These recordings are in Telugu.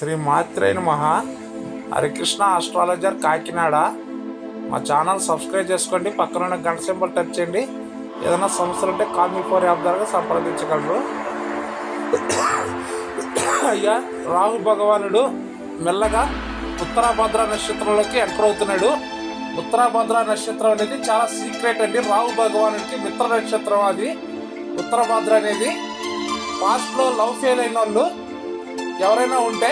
శ్రీ మాత్రేన మహా హరికృష్ణ ఆస్ట్రాలజర్ కాకినాడ. మా ఛానల్ సబ్స్క్రైబ్ చేసుకోండి. పక్కన ఉన్న గంట సింబల్ టచ్ చేయండి. ఏదైనా సమస్యలు ఉంటే కాల్ మీ ఫోర్ యాప్ ద్వారా సంప్రదించగలరు. అయ్యా రాహు భగవానుడు మెల్లగా ఉత్తరాభద్ర నక్షత్రంలోకి ఎంటర్ అవుతున్నాడు. ఉత్తరాభద్ర నక్షత్రం అనేది చాలా సీక్రెట్ అండి. రాహు భగవానుడికి మిత్ర నక్షత్రం అది. ఉత్తరాభద్ర అనేది పాస్ట్లో లవ్ ఫెయిల్ అయిన వాళ్ళు ఎవరైనా ఉంటే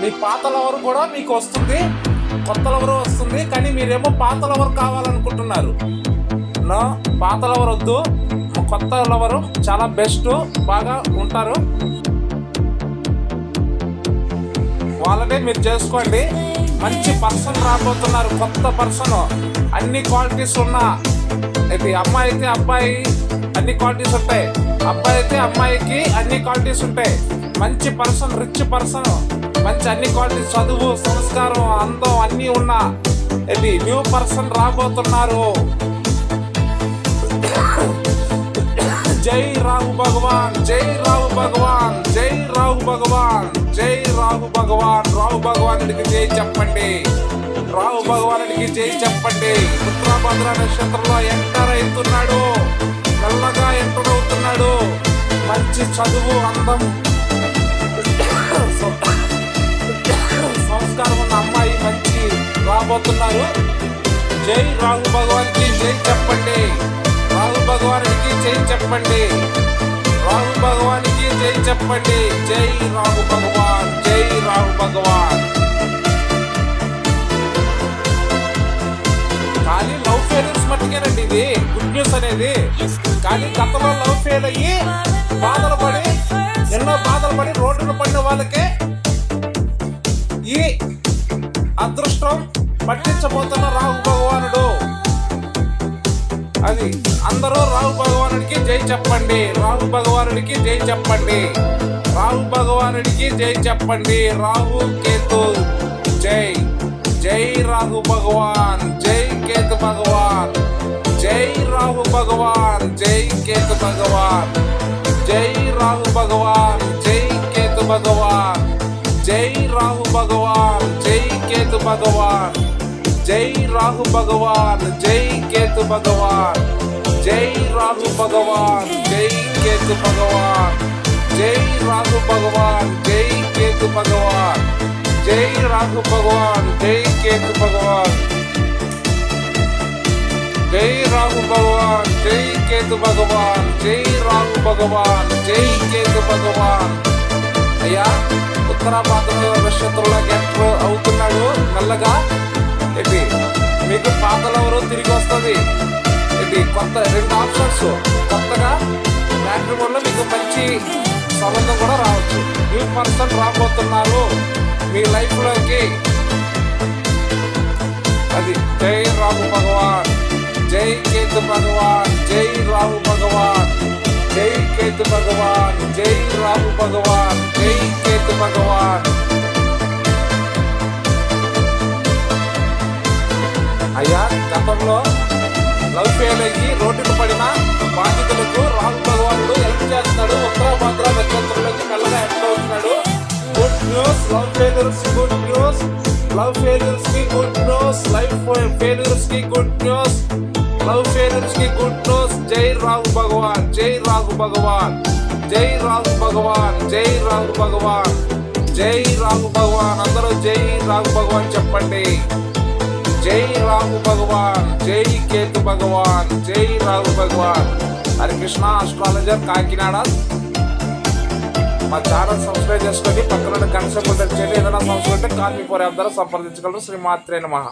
మీ పాత లవర్ కూడా మీకు వస్తుంది కొత్త లవర్ వస్తుంది కానీ మీరేమో పాత లవర్ కావాలనుకుంటున్నారు. నో పాత లవర్ వద్దు కొత్త లవరు చాలా బెస్ట్ బాగా ఉంటారు. వాళ్ళనే మీరు చేసుకోండి. మంచి పర్సన్ రాబోతున్నారు కొత్త పర్సన్ అన్ని క్వాలిటీస్ ఉన్న ఇది అమ్మాయి అయితే అబ్బాయి అన్ని క్వాలిటీస్ ఉంటాయి. అబ్బాయి అయితే అమ్మాయికి అన్ని క్వాలిటీస్ ఉంటాయి. మంచి పర్సన్ రిచ్ పర్సన్ మంచి అన్ని క్వాలిటీస్ చదువు సంస్కారం అందం అన్నీ ఉన్న. ఇది న్యూ పర్సన్ రాబోతున్నారు. జై రాహు భగవాన్ జై రాహు భగవాన్ జై రాహు భగవాన్ జై రాహు భగవాన్ రాహు భగవానుడికి జై చెప్పండి. రాహు భగవానుడికి జై చెప్పండి. ఉత్తరాభద్ర నక్షత్రంలో ఎంటర్ అవుతున్నాడు. మెల్లగా ఎంటర్ అవుతున్నాడు. మంచి చదువు అందం సంస్కారం ఉన్న అమ్మాయి మంచి రాబోతున్నారు జై రాహు భగవాన్కి జై చెప్పండి రాహు భగవానికి జై చెప్పండి రాహు భగవానికి జై చెప్పండి జై రాహు భగవాన్ జై రాహు భగవాన్ కానీ లవ్ ఫెయిల్యూర్స్ మట్టుకేనండి ఇది గుడ్ న్యూస్ అనేది కానీ గతంలో లవ్ వాళ్ళకే ఈ అదృష్టం పట్టించబోతున్న రాహు భగవానుడు. అది అందరూ రాహు భగవానుడికి జై చెప్పండి. రాహు భగవానుడికి జై చెప్పండి. రాహు భగవానుడికి జై చెప్పండి. రాహు కేతు జై. జై రాహు భగవాన్ జై కేతు భగవాన్. జై రాహు భగవాన్ జై కేతు భగవాన్. జై రాహు భగవాన్ केतु भगवान। जय राहु भगवान, जय केतु भगवान। जय राहु भगवान, जय केतु भगवान। जय राहु भगवान, जय केतु भगवान। जय राहु भगवान, जय केतु भगवान। जय राहु भगवान, जय केतु भगवान। जय राहु भगवान, जय केतु भगवान। जय राहु भगवान, जय केतु भगवान। అయ్యా ఉత్తరాపాతంలో నక్షత్రంలోకి ఎంటర్ అవుతున్నాడు మెల్లగా ఇది మీకు పాతలెవరు తిరిగి వస్తుంది. ఇది కొత్త రెండు ఆప్షన్స్ కొత్తగా మ్యాట్రిమోన్లో మీకు మంచి సంబంధం కూడా రావచ్చు. న్యూ పర్సన్ రాబోతున్నారు మీ లైఫ్లోకి అది జై రాము భగవాన్ జై కేతు భగవాన్ జై రాము భగవాన్. జై కేతు భగవాన్ జై రాము భగవాన్ జై కేతు భగవాన్. అయ్యా గతంలో లవ్ ఫెయిల్ అయ్యి రోడ్డుకు పడిన బాధితులకు రాహు భగవానుడు హెల్ప్ చేస్తున్నాడు. ఉత్తర ఉత్తరాభద్ర నక్షత్రంలోకి మెల్లగా హెల్ప్ అవుతున్నాడు. Good news love failures good news love ఫెయిల్యూర్స్కి good news life ఫెయిల్యూర్స్కి గుడ్ న్యూస్ లవ్ ఫెయిల్యూర్స్కి గుడ్ న్యూస్ జై రాహు భగవాన్. జై రాహు భగవాన్ జై రామ్ భగవాన్ జై రామ్ భగవాన్. జై భగవాన్ అందరూ జై రామ్ భగవాన్ చెప్పండి. జై రామ్ భగవాన్ జై కేతు భగవాన్ జై రామ్ భగవాన్. హరికృష్ణ ఆస్ట్రాలజర్ కాకినాడ. మా ఛానల్ సబ్స్క్రైబ్ చేసుకోండి పక్కన గంట చేయండి. ఏదైనా సమస్య ఉంటే కాల్ మీ సంప్రదించగలరు. శ్రీమాత్రే నమ.